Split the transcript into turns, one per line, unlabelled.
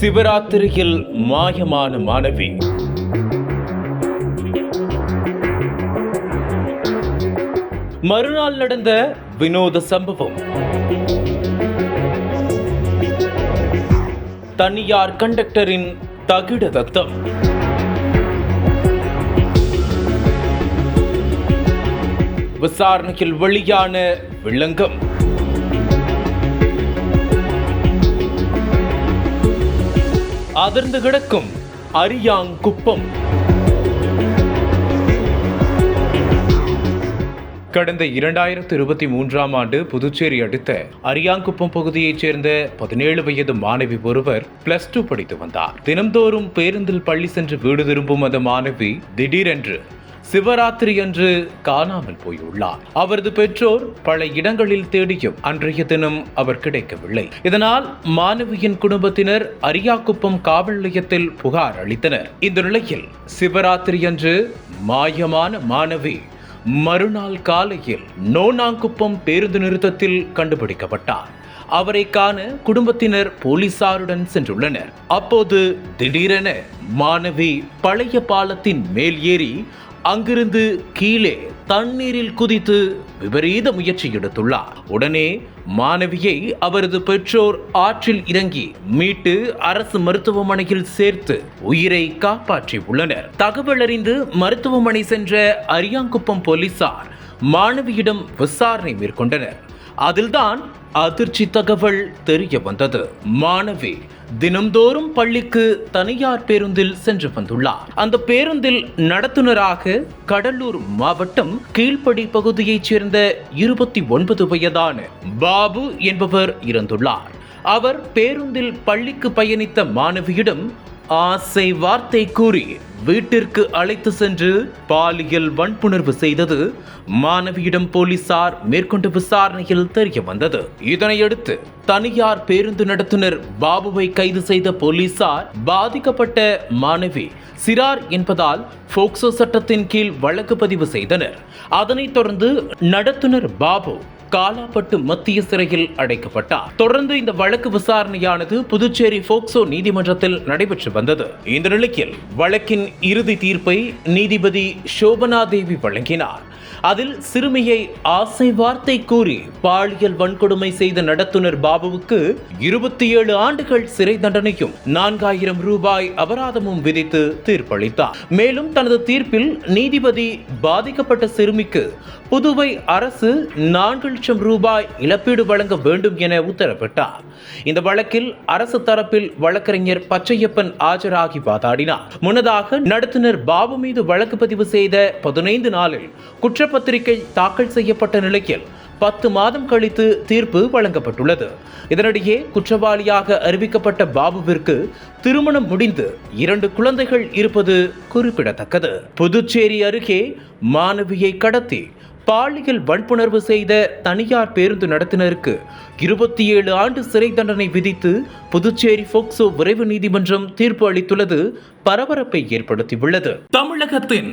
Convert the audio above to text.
சிவராத்திரியில் மாயமான மாணவி. மறுநாள் நடந்த வினோத சம்பவம். தனியார் கண்டக்டரின் தகிட தத்தம் விசாரணையில் வெளியான விளங்கம். அதிர்ந்து கிடக்கும் அரியாங்குப்பம். கடந்த இரண்டாயிரத்து இருபத்தி மூன்றாம் ஆண்டு புதுச்சேரி அடுத்த அரியாங்குப்பம் பகுதியைச் சேர்ந்த பதினேழு வயது மாணவி ஒருவர் பிளஸ் டூ படித்து வந்தார். தினம்தோறும் பேருந்தில் பள்ளி சென்று வீடு திரும்பும் அந்த மாணவி திடீரென்று சிவராத்திரி அன்று காணாமல் போயுள்ளார். அவரது பெற்றோர் பல இடங்களில் தேடியும் அன்றைய தினம் அவர் கிடைக்கவில்லை. இதனால் மாணவியின் குடும்பத்தினர் அரியாக்குப்பம் காவல் நிலையத்தில் புகார் அளித்தனர். இந்த நிலையில் சிவராத்திரி அன்று மாயமான மாணவி மறுநாள் காலையில் நோனாங்குப்பம் பேருந்து நிறுத்தத்தில் கண்டுபிடிக்கப்பட்டார். அவரை காண குடும்பத்தினர் போலீசாருடன் சென்றுள்ளனர். அப்போது திடீரென மாணவி பழைய பாலத்தின் மேல் ஏறி அங்கிருந்து கீழே தண்ணீரில் குதித்து விபரீத முயற்சி எடுத்துள்ளார். உடனே மாணவியை அவரது பெற்றோர் ஆற்றில் இறங்கி மீட்டு அரசு மருத்துவமனையில் சேர்த்து உயிரை காப்பாற்றி உள்ளனர். தகவல் அறிந்து மருத்துவமனை சென்ற அரியாங்குப்பம் போலீசார் மாணவியிடம் விசாரணை மேற்கொண்டனர். அதில்தான் அதிர்ச்சி தகவல் தெரிய வந்தது. மாணவி தினம்தோறும் பள்ளிக்கு தனியார் பேருந்தில் சென்று வந்துள்ளார். அந்த பேருந்தில் நடத்துனராக கடலூர் மாவட்டம் கீழ்ப்படி பகுதியைச் சேர்ந்த இருபத்தி ஒன்பது வயதான பாபு என்பவர் இருந்துள்ளார் அவர் பேருந்தில் பள்ளிக்கு பயணித்த மாணவியிடம் ஆசை வார்த்தை கூறி வீட்டிற்கு அழைத்து சென்று பாலியல் வன்புணர்வு செய்தது மாணவியிடம் போலீசார் மேற்கொண்ட விசாரணையில் தெரிய வந்தது. இதனையடுத்து தனியார் பேருந்து நடத்துனர் பாபுவை கைது செய்த போலீசார் பாதிக்கப்பட்ட மாணவி சிறார் என்பதால் போக்சோ சட்டத்தின் கீழ் வழக்கு பதிவு செய்தனர். அதனைத் தொடர்ந்து நடத்துனர் பாபு காலாப்பட்டு மத்திய சிறையில் அடைக்கப்பட்டார். தொடர்ந்து இந்த வழக்கு விசாரணையானது புதுச்சேரி போக்சோ நீதிமன்றத்தில் நடைபெற்று வந்தது. இந்த நிலையில் வழக்கின் இறுதி தீர்ப்பை நீதிபதி சோபனா தேவி வழங்கினார். அதில் சிறுமியை ஆசை வார்த்தை கூறி பாலியல் வன்கொடுமை செய்த நடத்துனர் பாபுவுக்கு இருபத்தி ஏழு ஆண்டுகள் சிறை தண்டனையும் நான்காயிரம் ரூபாய் அபராதமும் விதித்து தீர்ப்பளித்தார். மேலும் தனது தீர்ப்பில் நீதிபதி பாதிக்கப்பட்ட சிறுமிக்கு புதுவை அரசு நான்கு லட்சம் ரூபாய் இழப்பீடு வழங்க வேண்டும் என உத்தரவிட்டார். இந்த வழக்கில் அரசு தரப்பில் வழக்கறிஞர் பச்சையப்பன் ஆஜராகி வாதாடினார். முன்னதாக நடத்துனர் பாபு மீது வழக்கு பதிவு செய்த பதினைந்து நாளில் குற்றப்பத்திரிகை தாக்கல் செய்யப்பட்ட நிலையில் பத்து மாதம் கழித்து தீர்ப்பு வழங்கப்பட்டுள்ளது. இதனிடையே குற்றவாளியாக அறிவிக்கப்பட்ட பாபுவிற்கு திருமணம் முடிந்து இரண்டு குழந்தைகள் இருப்பது குறிப்பிடத்தக்கது. புதுச்சேரி அருகே மாணவியை கடத்தி பாலியல் வன்புணர்வு செய்த தனியார் பேருந்து நடத்தினருக்கு இருபத்தி ஏழு ஆண்டு சிறை தண்டனை விதித்து புதுச்சேரி போக்சோ விரைவு நீதிமன்றம் தீர்ப்பு அளித்துள்ளது. பரபரப்பை ஏற்படுத்தியுள்ளது. தமிழகத்தின்